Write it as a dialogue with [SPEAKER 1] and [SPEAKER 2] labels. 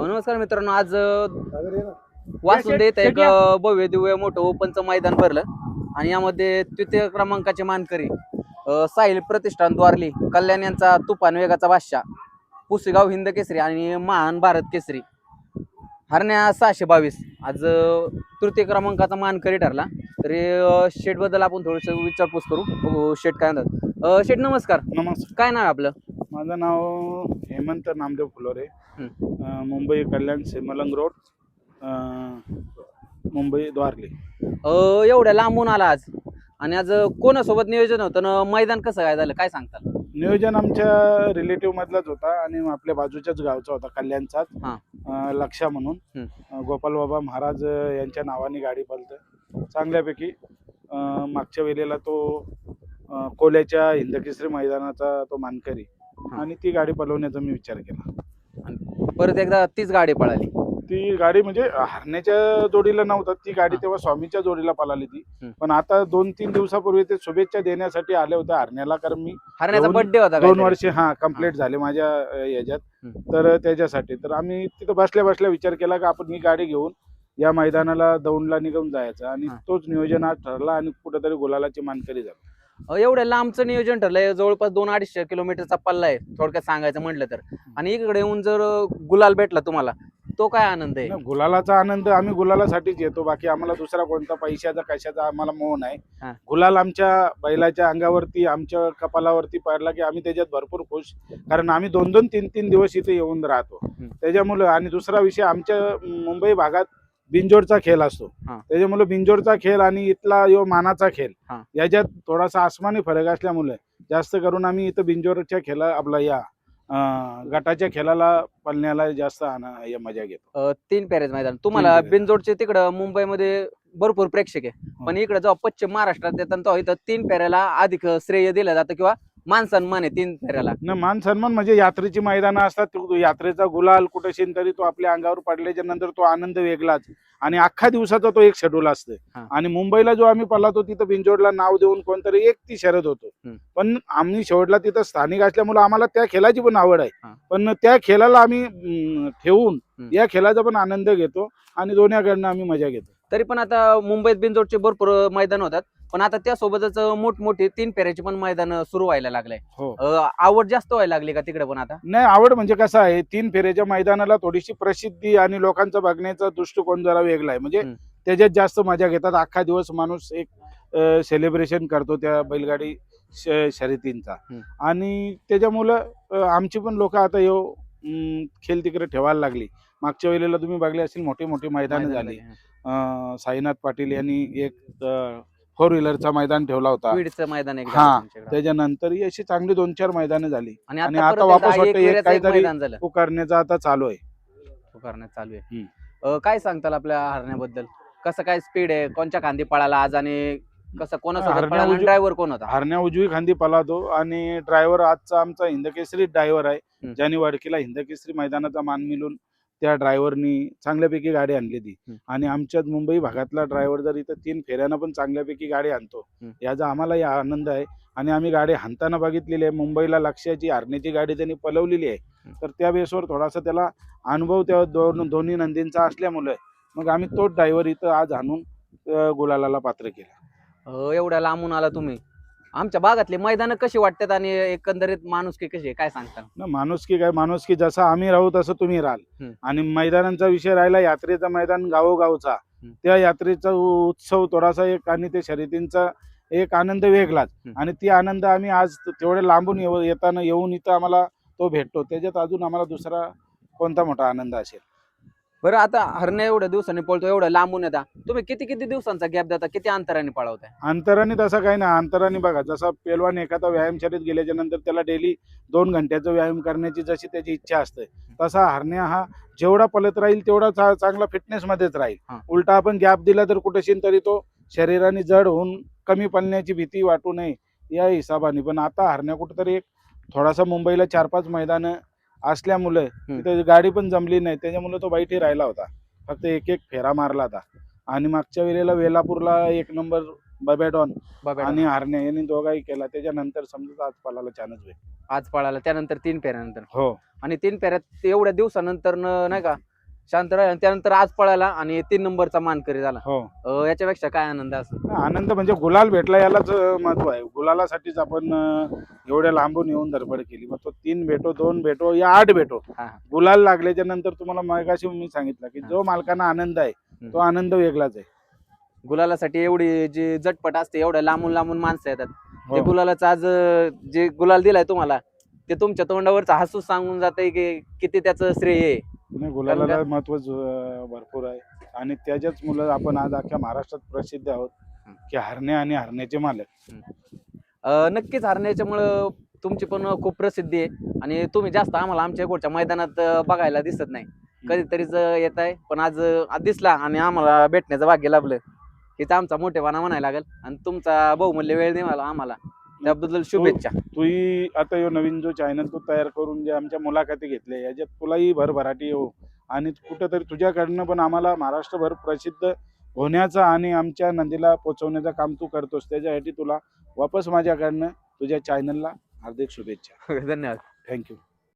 [SPEAKER 1] अ, नमस्कार मित्रांनो आज अ, वासुंदे इथं एक अ, भव्य दिव्य मोठं ओपनचं मैदान भरलं. आणि यामध्ये तृतीय क्रमांकाचे मानकरी अ, साहिल प्रतिष्ठान द्वारली कल्याण यांचा तुफान वेगाचा बादशाह पुसेगाव हिंद केसरी आणि महान भारत केसरी. हरण्या सहाशे बावीस. आज अ, तृतीय क्रमांकाचा मानकरी ठरला. तरी शेटबद्दल आपण थोडस विचारपूस करू. बघू शेट काय म्हणतात. अ, शेट नमस्कार.
[SPEAKER 2] नमस्कार.
[SPEAKER 1] काय नाव आहे आपलं?
[SPEAKER 2] माझं नाव हेमंत नामदेव फुलोरे. अं, मुंबई कल्याण सेमलंग रोड अं, मुंबई द्वारली.
[SPEAKER 1] अ, एवढ्या लांबून आला आज. आणि आज कोणासोबत नियोजन होतं? ना मैदान कसं काय झालं? काय सांगताल?
[SPEAKER 2] नियोजन आमच्या रिलेटिव्ह मधलाच होता आणि आपल्या बाजूच्याच गावचा होता कल्याणचाच.
[SPEAKER 1] हां.
[SPEAKER 2] अं, लक्षा म्हणून. अं, गोपाल बाबा महाराज अं, यांच्या नावाने गाडी पलत चांगल्यापैकी अं, मागच्या वेळेला तो अं, कोल्याच्या हिंदकेसरी मैदानाचा तो मानकरी. आणि ती गाडी पलवण्याचा मी विचार केला
[SPEAKER 1] परत एकदा तीच गाडी पळाली
[SPEAKER 2] ती गाडी म्हणजे हरण्याच्या जोडीला नव्हता ती गाडी. तेव्हा स्वामीच्या जोडीला पळाली ती. पण आता दोन तीन दिवसापूर्वी ते शुभेच्छा देण्यासाठी आले होते हरण्याला कारण मी
[SPEAKER 1] हरण्याचा
[SPEAKER 2] दोन-
[SPEAKER 1] बर्थडे होता
[SPEAKER 2] दोन. वर्ष हा कंप्लीट झाले माझ्या याच्यात. तर त्याच्यासाठी तर आम्ही तिथं बसल्या बसल्या विचार केला की आपण ही गाडी घेऊन या मैदानाला दौंडला निघून जायचं आणि. तोच नियोजन आज ठरला आणि कुठेतरी गुलालाची मानकरी झाली
[SPEAKER 1] अ, एवढ्या लांबचं नियोजन ठरलंय. जवळपास दोन अडीचशे किलोमीटरचा पल्ला आहे थोडक्यात सांगायचं म्हटलं तर. आणि इकडे येऊन जर गुलाल भेटला तुम्हाला तो काय आनंद आहे?
[SPEAKER 2] गुलालाचा आनंद आम्ही गुलालासाठीच येतो बाकी आम्हाला दुसरा कोणता पैशाचा कशाचा आम्हाला मोह नाही. गुलाल आमच्या बैलाच्या अंगावरती आमच्या कपालावरती पडला की आम्ही त्याच्यात भरपूर खुश. कारण आम्ही दोन दोन तीन तीन दिवस इथे येऊन राहतो. त्याच्यामुळं आणि दुसरा विषय आमच्या मुंबई भागात बिंजोरचा खेळ असतो
[SPEAKER 1] हा.
[SPEAKER 2] त्याच्यामुळे बिंजोरचा खेळ आणि इथला यो मानाचा खेळ
[SPEAKER 1] हा.
[SPEAKER 2] याच्यात थोडासा आसमानी फरक असल्यामुळे जास्त करून आम्ही इथं बिंजोरच्या खेळा आपला या अं, गटाच्या खेळाला पळण्याला जास्त आना- हे मजा घेतो
[SPEAKER 1] अ, तीन पॅरेज मैदान तुम्हाला
[SPEAKER 2] पेरेज.
[SPEAKER 1] बिनजोडचे तिकडं मुंबईमध्ये भरपूर प्रेक्षक आहे पण इकडे जेव्हा पश्चिम महाराष्ट्रात येतात तेव्हा इथं तीन फेऱ्याला अधिक श्रेय दिलं जातं किंवा मान सन्मान आहे तीन फेऱ्याला
[SPEAKER 2] न मान सन्मान म्हणजे यात्रेची मैदानं असतात तो यात्रेचा गुलाल कुठेशीन तरी तो आपल्या अंगावर पडल्याच्या नंतर तो आनंद वेगळाच आणि अख्खा दिवसाचा तो एक शेड्यूल असतो
[SPEAKER 1] हा.
[SPEAKER 2] आणि मुंबईला जो आम्ही पळातो तिथं बिंजोडला नाव देऊन कोणतरी एक ती शरद होतो
[SPEAKER 1] हम्म.
[SPEAKER 2] पण आम्ही शेवटला तिथं स्थानिक असल्यामुळे आम्हाला त्या खेळाची पण आवड
[SPEAKER 1] हा.
[SPEAKER 2] आहे पण त्या खेळाला आम्ही अं, ठेवून
[SPEAKER 1] हम्म.
[SPEAKER 2] या खेळाचा पण आनंद घेतो आणि दोन्हीकडनं आम्ही मजा घेतो
[SPEAKER 1] तरी पण आता मुंबईत बिनजोडचे भरपूर मैदान होतात पण आता त्यासोबतच मोठमोठी तीन फेऱ्याची पण मैदान सुरू व्हायला लागलंय
[SPEAKER 2] हो.
[SPEAKER 1] आवड जास्त व्हायला लागली का तिकडे पण आता?
[SPEAKER 2] नाही आवड म्हणजे कसं आहे तीन फेऱ्याच्या मैदानाला थोडीशी प्रसिद्धी आणि लोकांचा बघण्याचा दृष्टिकोन जरा वेगळा आहे. म्हणजे. त्याच्यात जास्त मजा घेतात. अख्खा दिवस माणूस एक सेलिब्रेशन करतो त्या बैलगाडी शर्यतींचा. आणि त्याच्यामुळं आमची पण लोक आता यो खेळ तिकडे ठेवायला लागली. मागच्या वेळेला तुम्ही बघले असतील मोठी मोठी मैदानं झाली. साईनाथ पाटील यांनी एक फोर व्हीलरचा मैदान ठेवला होता.
[SPEAKER 1] बीडचं मैदान एक
[SPEAKER 2] हा. त्याच्यानंतर ही अशी चांगली दोन चार मैदानं झाली.
[SPEAKER 1] आणि आता
[SPEAKER 2] वापस वाटतं
[SPEAKER 1] एक
[SPEAKER 2] काहीतरी-
[SPEAKER 1] मैदान झालं.
[SPEAKER 2] पुकारण्याचा आता चालू आहे.
[SPEAKER 1] करण्यात चालू आहे.
[SPEAKER 2] हम्म.
[SPEAKER 1] अ, काय सांगताल आपल्या हरण्याबद्दल? कसं काय स्पीड आहे? कोणच्या खांदी पळाला आज आणि कसं कोणासोबत
[SPEAKER 2] हरण्या
[SPEAKER 1] पळाला?
[SPEAKER 2] उजवी-
[SPEAKER 1] ड्रायव्हर कोण होता?
[SPEAKER 2] हरण्या उजवी खांदी पलातो आणि ड्रायव्हर आजचा आमचा हिंदकेसरी ड्रायव्हर आहे.
[SPEAKER 1] हम्म.
[SPEAKER 2] ज्याने वडकीला हिंदकेसरी मैदानाचा मान मिळून त्या ड्रायव्हरनी चांगल्यापैकी गाडी आणली ती. आणि आमच्यात मुंबई भागातला ड्रायव्हर जर इथं तीन फेऱ्यानं पण चांगल्यापैकी गाडी आणतो. याचा आम्हालाही आनंद आहे. आणि आम्ही गाडी हाणताना बघितलेली आहे. मुंबईला लक्ष्याची हरण्याची गाडी त्यांनी पलवलेली आहे. तर त्या बेसवर थोडासा त्याला अनुभव त्या दोन दोन्ही नंदींचा असल्यामुळे मग आम्ही तोच ड्रायव्हर इथं आज आणून गुलालाला पात्र केला.
[SPEAKER 1] एवढ्या लांबून आला तुम्ही. आमच्या भागातले मैदान कशी वाटतात आणि एकंदरीत माणुसकी कशी आहे? काय सांगता
[SPEAKER 2] ना माणुसकी काय माणुसकी जसं आम्ही राहू तसं तुम्ही राहाल.
[SPEAKER 1] हम्म.
[SPEAKER 2] आणि मैदानांचा विषय राहिला यात्रेचा मैदान गावोगावचा.
[SPEAKER 1] हम्म.
[SPEAKER 2] त्या यात्रेचा उ- उत्सव थोडासा एक आणि ते शर्यतींचा एक आनंद वेगळाच.
[SPEAKER 1] हम्म.
[SPEAKER 2] आणि ती आनंद आम्ही आज तेवढे लांबून येव- येताना येऊन इथं आम्हाला तो भेटतो. त्याच्यात अजून आम्हाला दुसरा कोणता मोठा आनंद असेल?
[SPEAKER 1] बरं आता हरण्या एवढ्या दिवसांनी पळतो एवढं लांबून येता. तुम्ही किती किती दिवसांचा गॅप देता किती अंतराने पळवताय?
[SPEAKER 2] अंतराने तसं काही नाही अंतराने बघा जसा पेलवान एखादा व्यायाम शर्यत गेल्याच्यानंतर त्याला डेली दोन घंट्याचा व्यायाम करण्याची जशी त्याची इच्छा असते तसा हरण्या हा जेवढा पलत राहील तेवढा चा- चांगला फिटनेस मध्येच
[SPEAKER 1] हा.
[SPEAKER 2] राहील उलटा आपण गॅप दिला तर कुठेशीन तरी तो शरीराने जड होऊन कमी पळण्याची भीती वाटू नये या हिशोबाने पण आता हरण्या कुठेतरी एक थोडासा मुंबईला चार पाच मैदानं असल्यामुळे तिथे गाडी पण जमली नाही. त्याच्यामुळे तो बाईटही राहिला होता. फक्त एक एक फेरा मारला होता. आणि मागच्या वेळेला वेलापूरला एक नंबर बबेडॉन आणि हरण्या यांनी दोघाही केला. त्याच्यानंतर समजा आज पलाला चानच
[SPEAKER 1] आज पळाला. त्यानंतर तीन फेऱ्यानंतर.
[SPEAKER 2] हो.
[SPEAKER 1] आणि तीन फेऱ्यात एवढ्या दिवसानंतर नाही का शांत राहिला आणि त्यानंतर आज पळाला आणि तीन नंबरचा मानकरी झाला.
[SPEAKER 2] हो.
[SPEAKER 1] अं, याच्यापेक्षा काय आनंद असं
[SPEAKER 2] आनंद म्हणजे गुलाल भेटला यालाच महत्त्व आहे. गुलालासाठीच आपण अं, एवढ्या लांबून येऊन धडपड केली. मग तो तीन भेटो दोन भेटो या आठ भेटो.
[SPEAKER 1] हा.
[SPEAKER 2] गुलाल लागल्याच्या नंतर तुम्हाला मागाशी मी सांगितलं की
[SPEAKER 1] हा.
[SPEAKER 2] जो मालकांना आनंद आहे. तो आनंद वेगळाच आहे.
[SPEAKER 1] गुलालासाठी एवढी जी झटपट असते एवढ्या लांबून लांबून माणसं येतात. ते
[SPEAKER 2] हो.
[SPEAKER 1] गुलालाचं आज अं, जे गुलाल दिलाय तुम्हाला ते तुमच्या तोंडावरच हसूच सांगून जाते की किती त्याचं श्रेय आहे.
[SPEAKER 2] नाही, गुलालाला महत्त्व भरपूर आहे. आणि त्याच्याच मुलं आपण आज अख्ख्या महाराष्ट्रात प्रसिद्ध आहोत की हरणे आणि हरण्याचे मालक.
[SPEAKER 1] अं, नक्कीच हरण्याच्यामुळं तुमची पण खूप प्रसिद्धी आहे. आणि तुम्ही जास्त आम्हाला आमच्या इकडच्या मैदानात अं, बघायला दिसत नाही. कधीतरीच येत आहे पण आज अं, आज दिसला आणि आम्हाला भेटण्याचं भाग्य लाभलं. हेच आमचा मोठेपणा म्हणायला लागेल. आणि तुमचा बहुमूल्य वेळ देवाला आम्हाला. त्याबद्दल शुभेच्छा.
[SPEAKER 2] तूही आता यो नवीन जो चॅनल तू तयार करून जे आमच्या मुलाखती घेतल्या याच्यात तुलाही भरभराटी येऊ आणि कुठंतरी तुझ्याकडनं पण आम्हाला महाराष्ट्रभर प्रसिद्ध होण्याचा आणि आमच्या नदीला पोचवण्याचं काम तू करतोस त्याच्यासाठी तुला वापस माझ्याकडनं तुझ्या चॅनलला हार्दिक शुभेच्छा.
[SPEAKER 1] धन्यवाद.
[SPEAKER 2] थँक्यू